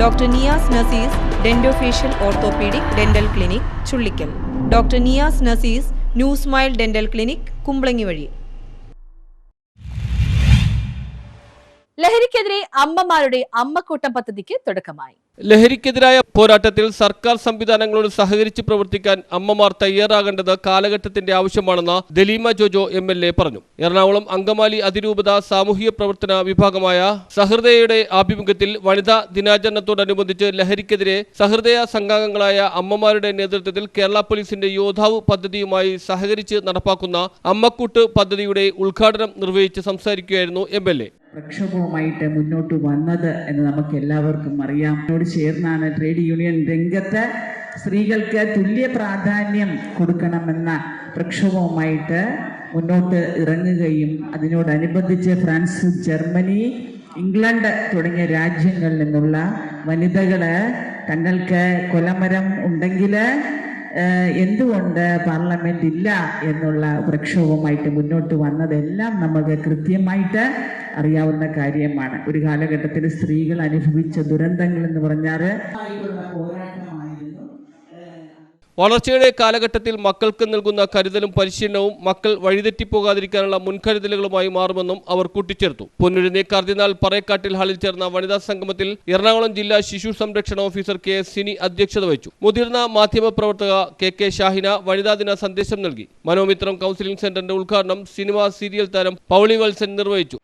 Doctor Niyas Nazeez dentofacial orthopaedic dental clinic Chullikkal. Doctor Niyas Nazeez new smile dental clinic Kumbalangi വഴി. ലഹരിക്കെതിരെ അമ്മമാരുടെ അമ്മക്കൂട്ടം പദ്ധതിക്ക് തുടക്കമായി. ലഹരിക്കെതിരായ പോരാട്ടത്തിൽ സർക്കാർ സംവിധാനങ്ങളോട് സഹകരിച്ച് പ്രവർത്തിക്കാൻ അമ്മമാർ തയ്യാറാകേണ്ടത് കാലഘട്ടത്തിന്റെ ആവശ്യമാണെന്ന് Dalima Jojo M L A പറഞ്ഞു. എറണാകുളം അങ്കമാലി അതിരൂപത സാമൂഹിക പ്രവർത്തന വിഭാഗമായ സഹൃദയയുടെ ആഭിമുഖ്യത്തിൽ വനിതാ ദിനാചരണത്തോടനുബന്ധിച്ച് ലഹരിക്കെതിരെ സഹൃദയ സംഘാംഗങ്ങളായ അമ്മമാരുടെ നേതൃത്വത്തിൽ കേരള പോലീസിന്റെ യോദ്ധാവ് പദ്ധതിയുമായി സഹകരിച്ച് നടപ്പാക്കുന്ന അമ്മക്കൂട്ട് പദ്ധതിയുടെ ഉദ്ഘാടനം നിർവഹിച്ച് സംസാരിക്കുകയായിരുന്നു എം എൽ എ. പ്രക്ഷോഭവുമായിട്ട് മുന്നോട്ട് വന്നത് എന്ന് നമുക്ക് എല്ലാവർക്കും അറിയാം. എന്നോട് ചേർന്നാണ് ട്രേഡ് യൂണിയൻ രംഗത്ത് സ്ത്രീകൾക്ക് തുല്യ പ്രാധാന്യം കൊടുക്കണമെന്ന പ്രക്ഷോഭവുമായിട്ട് മുന്നോട്ട് ഇറങ്ങുകയും അതിനോടനുബന്ധിച്ച് ഫ്രാൻസ് ജർമ്മനി ഇംഗ്ലണ്ട് തുടങ്ങിയ രാജ്യങ്ങളിൽ നിന്നുള്ള വനിതകൾ തങ്ങൾക്ക് കൊലമരം ഉണ്ടെങ്കിൽ എന്തുകൊണ്ട് പാർലമെന്റ് ഇല്ല എന്നുള്ള പ്രക്ഷോഭവുമായിട്ട് മുന്നോട്ട് വന്നതെല്ലാം നമുക്ക് കൃത്യമായിട്ട് അറിയാവുന്ന കാര്യമാണ്. ഒരു കാലഘട്ടത്തിൽ സ്ത്രീകൾ അനുഭവിച്ച ദുരന്തങ്ങൾ എന്ന് പറഞ്ഞാൽ വളർച്ചയുടെ കാലഘട്ടത്തിൽ മക്കൾക്ക് നൽകുന്ന കരുതലും പരിശീലനവും മക്കൾ വഴിതെറ്റിപ്പോകാതിരിക്കാനുള്ള മുൻകരുതലുകളുമായി മാറുമെന്നും അവർ കൂട്ടിച്ചേർത്തു. പൊന്നുരുന്നേ കർദിനാൾ പറയക്കാട്ടിൽ ഹാളിൽ ചേർന്ന വനിതാ സംഗമത്തിൽ എറണാകുളം ജില്ലാ ശിശു സംരക്ഷണ ഓഫീസർ കെ എസ് സിനി അധ്യക്ഷത വഹിച്ചു. മുതിർന്ന മാധ്യമപ്രവർത്തക കെ കെ ഷാഹിന വനിതാ ദിന സന്ദേശം നൽകി. മനോമിത്രം കൗൺസിലിംഗ് സെന്ററിന്റെ ഉദ്ഘാടനം സിനിമ സീരിയൽ താരം പൗളി വത്സൻ നിർവഹിച്ചു.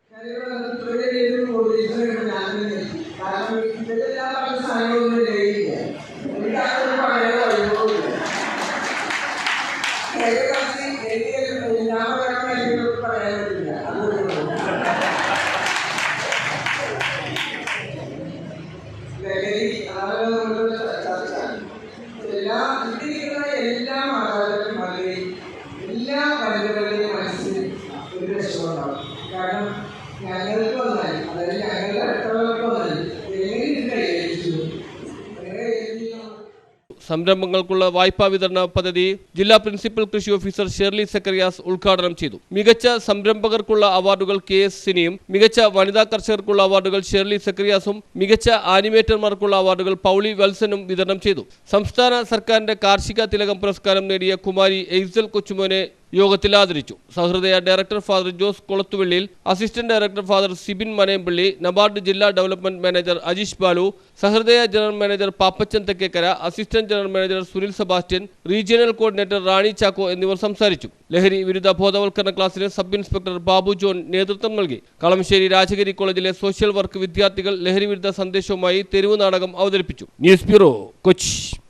എല്ലാ ഇതിലിരിക്കുന്ന എല്ലാ മാതാപിതാക്കളും വളരെ എല്ലാ വനിതകളുടെയും മനസ്സിൽ കാരണം ഞങ്ങൾക്ക് വന്നാൽ അതായത് ഞങ്ങളുടെ സംരംഭങ്ങൾക്കുള്ള വായ്പാ വിതരണ പദ്ധതി ജില്ലാ പ്രിൻസിപ്പൽ കൃഷി ഓഫീസർ ഷെർലി സെക്രിയാസ് ഉദ്ഘാടനം ചെയ്തു. മികച്ച സംരംഭകർക്കുള്ള അവാർഡുകൾ കെ എസ് സിനിയും മികച്ച വനിതാ കർഷകർക്കുള്ള അവാർഡുകൾ ഷെർലി സെക്രിയാസും മികച്ച ആനിമേറ്റർമാർക്കുള്ള അവാർഡുകൾ പൗളി വെൽസനും വിതരണം ചെയ്തു. സംസ്ഥാന സർക്കാരിന്റെ കാർഷിക തിലകം പുരസ്കാരം നേടിയ കുമാരി എയ്സൽ കൊച്ചുമോനെ യോഗത്തിൽ ആദരിച്ചു. Sahrudaya director father Jose കൊളത്തുവള്ളിയിൽ assistant director father Sibin Manayampally NABARD ജില്ലാ development manager Ajeesh Balu Sahrudaya general manager Pappachan Thekkekara assistant general manager Sunil Sebastian regional coordinator Rani Chacko എന്നിവർ സംസാരിച്ചു. ലഹരി വിരുദ്ധ ബോധവൽക്കരണ ക്ലാസ്സിന് സബ് ഇൻസ്പെക്ടർ ബാബു ജോൺ നേതൃത്വം നൽകി. കളമശ്ശേരി രാജഗിരി കോളേജിലെ സോഷ്യൽ വർക്ക് വിദ്യാർത്ഥികൾ ലഹരി വിരുദ്ധ സന്ദേശവുമായി തെരുവ് നാടകം അവതരിപ്പിച്ചു. News bureau Kochi.